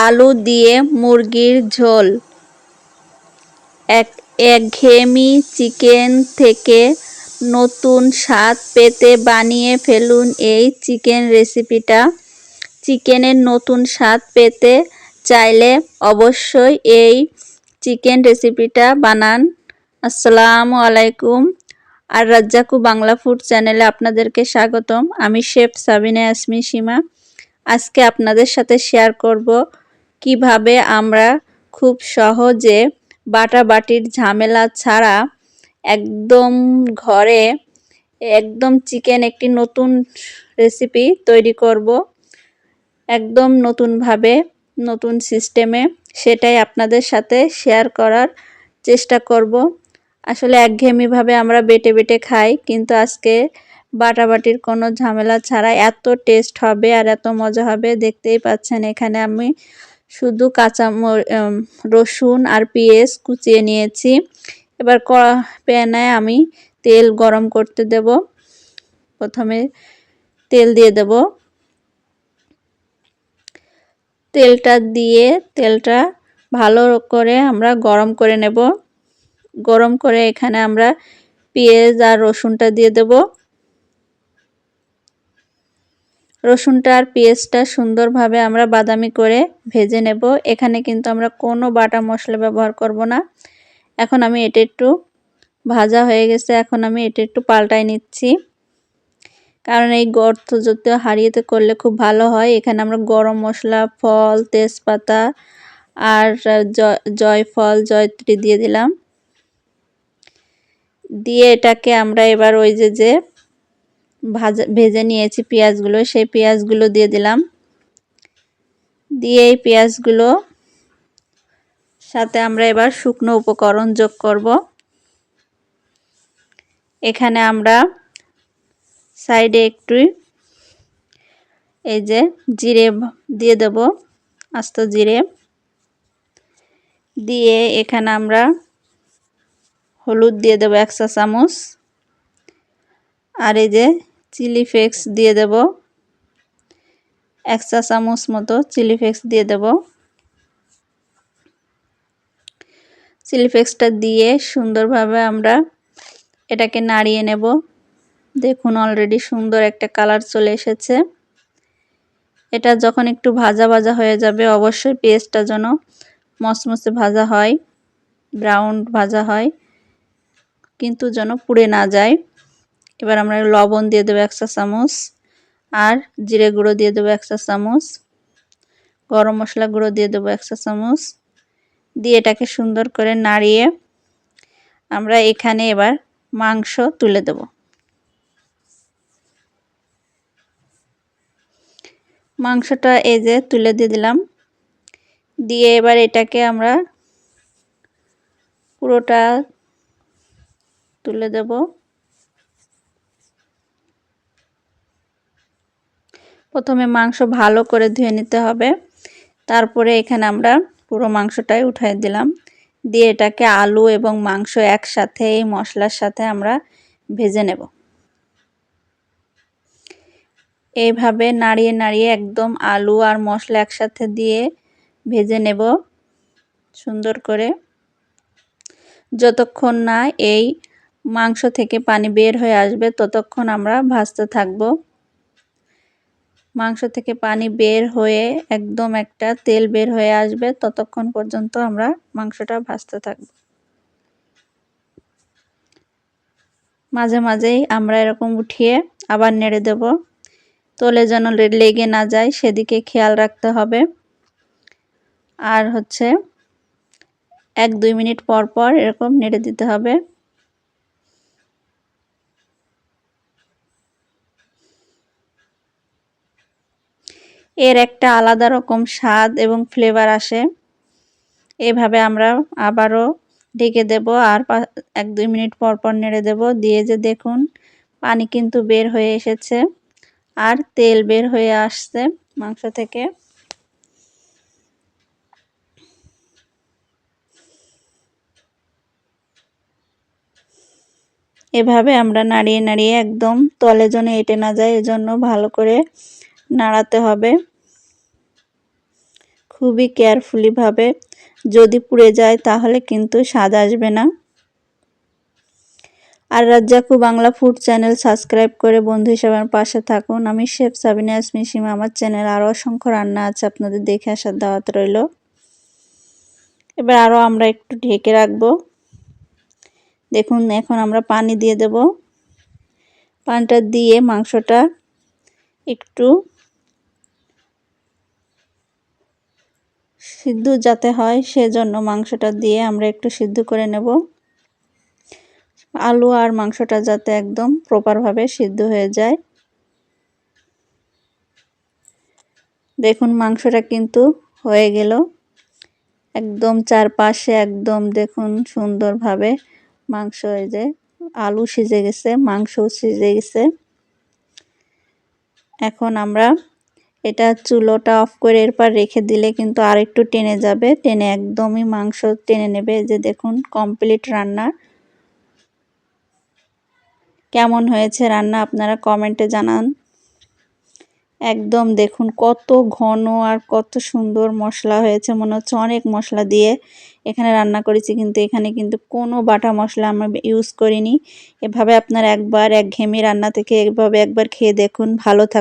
আলু দিয়ে মুরগির ঝোল। এক একঘেয়েমি চিকেন থেকে নতুন স্বাদ পেতে বানিয়ে ফেলুন এই চিকেন রেসিপিটা। চিকেনের নতুন স্বাদ পেতে চাইলে অবশ্যই এই চিকেন রেসিপিটা বানান। আসসালামু আলাইকুম। আর রাজ্জাকু বাংলা ফুড চ্যানেলে আপনাদেরকে স্বাগতম। আমি শেফ সাবিনা আসমি সীমা। আজকে আপনাদের সাথে শেয়ার করব কীভাবে আমরা খুব সহজে বাটা বাটির ঝামেলা ছাড়া একদম ঘরে একদম চিকেন একটি নতুন রেসিপি তৈরি করব, একদম নতুনভাবে, নতুন সিস্টেমে, সেটাই আপনাদের সাথে শেয়ার করার চেষ্টা করব। আসলে একঘেয়েমিভাবে আমরা বেটে বেটে খাই, কিন্তু আজকে বাটাবাটির কোনো ঝামেলা ছাড়া এত টেস্ট হবে আর এত মজা হবে, দেখতেই পাচ্ছেন এখানে আমি শুধু কাঁচা রসুন আর পেঁয়াজ কুচিয়ে নিয়েছি। এবার প্যানে আমি তেল গরম করতে দেব। প্রথমে তেল দিয়ে দেব। তেলটা দিয়ে তেলটা ভালো করে আমরা গরম করে নেব। গরম করে এখানে আমরা পেঁয়াজ আর রসুনটা দিয়ে দেব। রসুনটা আর পেঁয়াজটা সুন্দরভাবে আমরা বাদামি করে ভেজে নেব। এখানে কিন্তু আমরা কোনো বাটা মশলা ব্যবহার করব না। এখন আমি এটা একটু ভাজা হয়ে গেছে, এখন আমি এটা একটু পাল্টাই নিচ্ছি। কারণ এই গর্ত যত হারিয়েতে করলে খুব ভালো হয়। এখানে আমরা গরম মশলা, ফল, তেজপাতা আর জয়ফল, জয়ত্রী দিয়ে দিলাম। দিয়ে এটাকে আমরা এবার ওই যে যে ভাজা, ভেজে নিয়েছি পেঁয়াজগুলো, সেই পেঁয়াজগুলো দিয়ে দিলাম। দিয়ে এই পেঁয়াজগুলো সাথে আমরা এবার শুকনো উপকরণ যোগ করব। এখানে আমরা সাইডে একটু এই যে জিরে দিয়ে দেব, আস্ত জিরে। দিয়ে এখানে আমরা হলুদ দিয়ে দেবো একশো চামচ আর এই যে চিলি ফ্লেক্স দিয়ে দেব। এক চা চামচ মতো চিলি ফ্লেক্স দিয়ে দেব। চিলি ফ্লেক্সটা দিয়ে সুন্দরভাবে আমরা এটাকে নাড়িয়ে নেব। দেখুন অলরেডি সুন্দর একটা কালার চলে এসেছে। এটা যখন একটু ভাজা ভাজা হয়ে যাবে, অবশ্যই পেস্টটা যেন মসমসে ভাজা হয় ব্রাউন ভাজা হয়, কিন্তু যেন পুড়ে না যায়। এবার আমরা লবণ দিয়ে দেবো একশো চামচ আর জিরে গুঁড়ো দিয়ে দেবো একশো চামচ। গরম মশলা গুঁড়ো দিয়ে দেবো একশো চামচ। দিয়ে এটাকে সুন্দর করে নাড়িয়ে আমরা এখানে এবার মাংস তুলে দেব। মাংসটা এই যে তুলে দিয়ে দিলাম। দিয়ে এবার এটাকে আমরা পুরোটা তুলে দেব। প্রথমে মাংস ভালো করে ধুয়ে নিতে হবে। তারপরে এখানে আমরা পুরো মাংসটাই উঠাই দিলাম। দিয়ে এটাকে আলু এবং মাংস একসাথে এই মশলার সাথে আমরা ভেজে নেব। এইভাবে নাড়িয়ে নাড়িয়ে একদম আলু আর মশলা একসাথে দিয়ে ভেজে নেব সুন্দর করে। যতক্ষণ না এই মাংস থেকে পানি বের হয়ে আসবে, ততক্ষণ আমরা ভাজতে থাকব। মাংস থেকে পানি বের হয়ে একদম একটা তেল বের হয়ে আসবে, ততক্ষণ পর্যন্ত আমরা মাংসটা ভাজতে থাকব। মাঝে মাঝেই আমরা এরকম উঠিয়ে আবার নেড়ে দেব। তোলে যেন লেগে না যায়, সেদিকে খেয়াল রাখতে হবে। আর হচ্ছে এক দুই মিনিট পর পর এরকম নেড়ে দিতে হবে। এর একটা আলাদা রকম স্বাদ এবং ফ্লেভার আসে। এভাবে আমরা আবারও ঢেকে দেব আর এক দুই মিনিট পর পর নেড়ে দেব। দিয়ে যে দেখুন, পানি কিন্তু বের হয়ে এসেছে আর তেল বের হয়ে আসছে মাংস থেকে। এভাবে আমরা নাড়িয়ে নাড়িয়ে একদম তলে যেন এটে না যায়, এজন্য ভালো করে নাড়াতে হবে। খুবই কেয়ারফুলিভাবে যদি পুড়ে যায় তাহলে কিন্তু স্বাদ আসবে না। আর রাজ্জাকু বাংলা ফুড চ্যানেল সাবস্ক্রাইব করে বন্ধু হিসেবে আমার পাশে থাকুন। আমি শেফ সাবিনা ইয়াসমিন সীমা, আমার চ্যানেল আরও অসংখ্য রান্না আছে আপনাদের দেখে আসার দাওয়াত রইল। এবার আরও আমরা একটু ঢেকে রাখব। দেখুন, এখন আমরা পানি দিয়ে দেব। পানিটা দিয়ে মাংসটা একটু সিদ্ধ যাতে হয়, সেজন্য মাংসটা দিয়ে আমরা একটু সিদ্ধ করে নেব। আলু আর মাংসটা যাতে একদম প্রপারভাবে সিদ্ধ হয়ে যায়। দেখুন, মাংসটা কিন্তু হয়ে গেল। একদম চারপাশে একদম দেখুন সুন্দরভাবে মাংস হয়ে যে আলু সিজে গেছে, মাংসও সিজে গেছে। এখন আমরা এটা চুলোটা অফ করে এরপর রেখে দিলে কিন্তু আর একটু টেনে যাবে। টেনে একদমই মাংস টেনে নেবে। যে দেখুন কমপ্লিট রান্না। কেমন হয়েছে রান্না আপনারা কমেন্টে জানান। একদম দেখুন, কত ঘন আর কত সুন্দর মশলা হয়েছে। মনে হচ্ছে অনেক মশলা দিয়ে এখানে রান্না করেছি, কিন্তু এখানে কিন্তু কোনো বাটা মশলা আমরা ইউজ করিনি। এভাবে আপনারা একবার এক ঘেমি রান্না থেকে এভাবে একবার খেয়ে দেখুন। ভালো থাক